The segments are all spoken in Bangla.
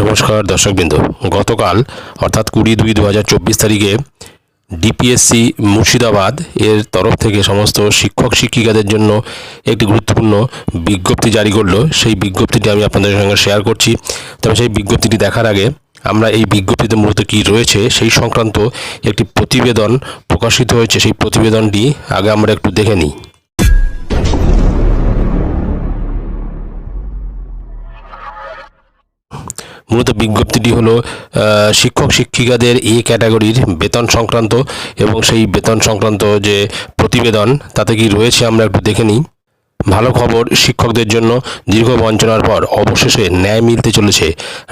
নমস্কার দর্শকবৃন্দ। গতকাল, অর্থাৎ কুড়ি দুই দু তারিখে ডিপিএসসি মুর্শিদাবাদ এর তরফ থেকে সমস্ত শিক্ষক শিক্ষিকাদের জন্য একটি গুরুত্বপূর্ণ বিজ্ঞপ্তি জারি করল। সেই বিজ্ঞপ্তিটি আমি আপনাদের সঙ্গে শেয়ার করছি। তবে সেই বিজ্ঞপ্তিটি দেখার আগে আমরা এই বিজ্ঞপ্তিতে মূলত কী রয়েছে সেই সংক্রান্ত একটি প্রতিবেদন প্রকাশিত হয়েছে। সেই প্রতিবেদনটি আগে আমরা একটু দেখে নিই। মূলত বিজ্ঞপ্তিটি হলো শিক্ষক শিক্ষিকাদের এ ক্যাটাগরির বেতন সংক্রান্ত এবং সেই বেতন সংক্রান্ত যে প্রতিবেদন, তাতে কি রয়েছে আমরা একটু দেখে নিই। ভালো খবর, শিক্ষকদের জন্য দীর্ঘ বঞ্চনার পর অবশেষে ন্যায় মিলতে চলেছে।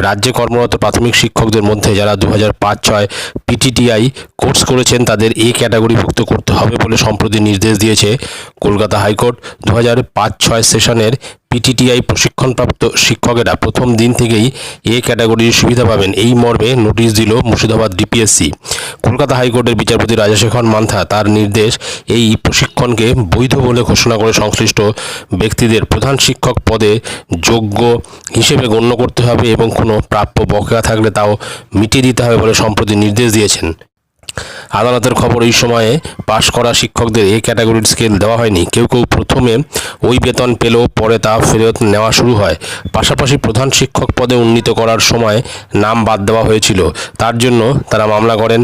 রাজ্যে কর্মরত প্রাথমিক শিক্ষকদের মধ্যে যারা দু হাজার পাঁচ ছয় পিটিটিআই কোর্স করেছেন, তাদের এ ক্যাটাগরিভুক্ত করতে হবে বলে সম্প্রতি নির্দেশ দিয়েছে কলকাতা হাইকোর্ট। দু হাজার পাঁচ ছয় সেশনের পিটিটিআই প্রশিক্ষণপ্রাপ্ত শিক্ষকেরা প্রথম দিন থেকেই এ ক্যাটাগরির সুবিধা পাবেন। এই মর্মে নোটিশ দিল মুর্শিদাবাদ ডিপিএসসি কলকাতা হাইকোর্টের বিচারপতি রাজাশেখর মান্থা তার নির্দেশ এই প্রশিক্ষণকে বৈধ বলে ঘোষণা করে সংশ্লিষ্ট ব্যক্তিদের প্রধান শিক্ষক পদে যোগ্য হিসেবে গণ্য করতে হবে এবং কোনো প্রাপ্য বকেয়া থাকলে তাও মিটিয়ে দিতে হবে বলে সম্প্রতি নির্দেশ দিয়েছেন। আদালতের খবর এই সময়ে পাশ করা শিক্ষকদের এই ক্যাটাগরির স্কেল দেওয়া হয়নি। কেউ কেউ প্রথমে ওই বেতন পেলেও পরে তা ফেরত নেওয়া শুরু হয়। পাশাপাশি প্রধান শিক্ষক পদে উন্নীত করার সময় নাম বাদ দেওয়া হয়েছিল। তার জন্য তারা মামলা করেন।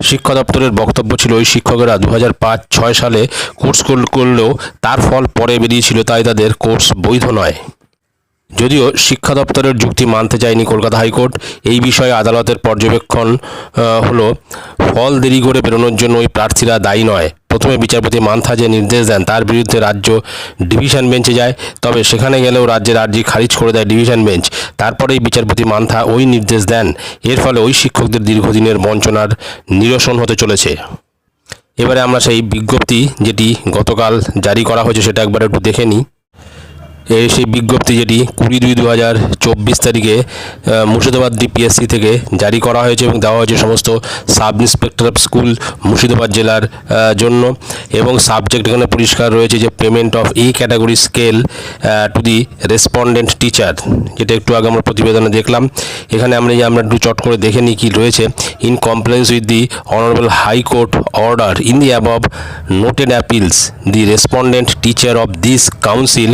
শিক্ষা দপ্তরের বক্তব্য ছিল, ওই শিক্ষকেরা দু হাজার পাঁচ, ছয় সালে কোর্স করলেও তার ফল পরে বেরিয়েছিল, তাই তাদের কোর্স বৈধ নয়। যদিও শিক্ষা দপ্তরের যুক্তি মানতে চায়নি কলকাতা হাইকোর্ট, এই বিষয়ে আদালতের পর্যবেক্ষণ হলো, ফল দেরি করে বেরোনোর জন্য ওই প্রার্থীরা দায়ী নয়। প্রথমে বিচারপতি মান্থা যে নির্দেশ দেন, তার বিরুদ্ধে রাজ্য ডিভিশন বেঞ্চে যায়, তবে সেখানে গেলেও রাজ্যের আর্জি খারিজ করে দেয় ডিভিশন বেঞ্চ। তারপরেই বিচারপতি মান্থা ওই নির্দেশ দেন। এর ফলে ওই শিক্ষকদের দীর্ঘদিনের বঞ্চনার নিরসন হতে চলেছে। এবারে আমরা সেই বিজ্ঞপ্তি, যেটি গতকাল জারি করা হয়েছে, সেটা একবার একটু দেখে নিই। সেই বিজ্ঞপ্তি যেটি কুড়ি দুই দু হাজার চব্বিশ তারিখে মুর্শিদাবাদ ডিপিএসসি থেকে জারি করা হয়েছে এবং দেওয়া হয়েছে সমস্ত sub inspector of school Murshidabad জেলার জন্য এবং সাবজেক্ট এখানে পরিষ্কার রয়েছে যে পেমেন্ট অফ এই category scale to the respondent teacher, যেটা একটু আগে আমরা প্রতিবেদনে দেখলাম। এখানে আমরা যে আমরা একটু চট করে দেখে নিই কী রয়েছে। In compliance with the honourable high court order in the above noted appeals the respondent teacher of this council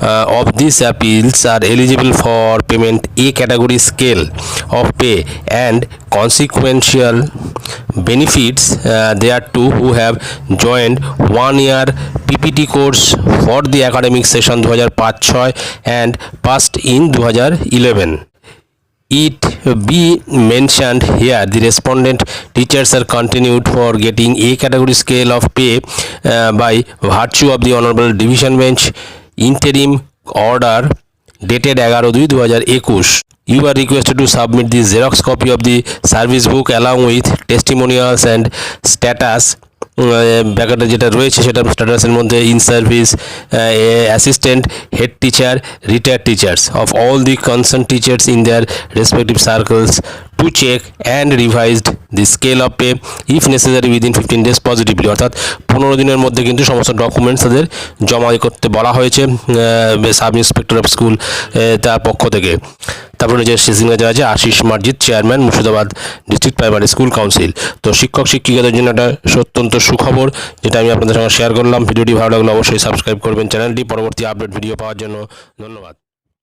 uh, of these appeals are eligible for payment A category scale of pay and consequential benefits uh, thereto who have joined one year PPT course for the academic session 2005-6 and passed in 2011 it be mentioned here the respondent teachers are continued for getting a category scale of pay uh, by virtue of the honorable division bench interim order dated এগারো দুই দু হাজার একুশ you are requested to submit the xerox copy of the service book along with testimonials and যেটা রয়েছে সেটা স্ট্যাটাসের মধ্যে in service assistant head teacher retired teachers of all the concern teachers in their respective circles to check and revised the scale of pay if necessary within fifteen days positively অর্থাৎ পনেরো দিনের মধ্যে কিন্তু সমস্ত ডকুমেন্টস তাদের জমা করতে বলা হয়েছে সাব ইন্সপেক্টর অফ স্কুল তার পক্ষ থেকে। তারপরে যে দেওয়া আছে Ashis Marjit, chairman, Murshidabad district primary school council. তো শিক্ষক, শিক্ষিকাদের জন্য একটা অত্যন্ত সুখবর, যেটা আমি আপনাদের সঙ্গে শেয়ার করলাম। ভিডিওটি ভালো লাগলে অবশ্যই সাবস্ক্রাইব করবেন। চ্যানেলটি পরবর্তী আপডেট ভিডিও পাওয়ার জন্য ধন্যবাদ।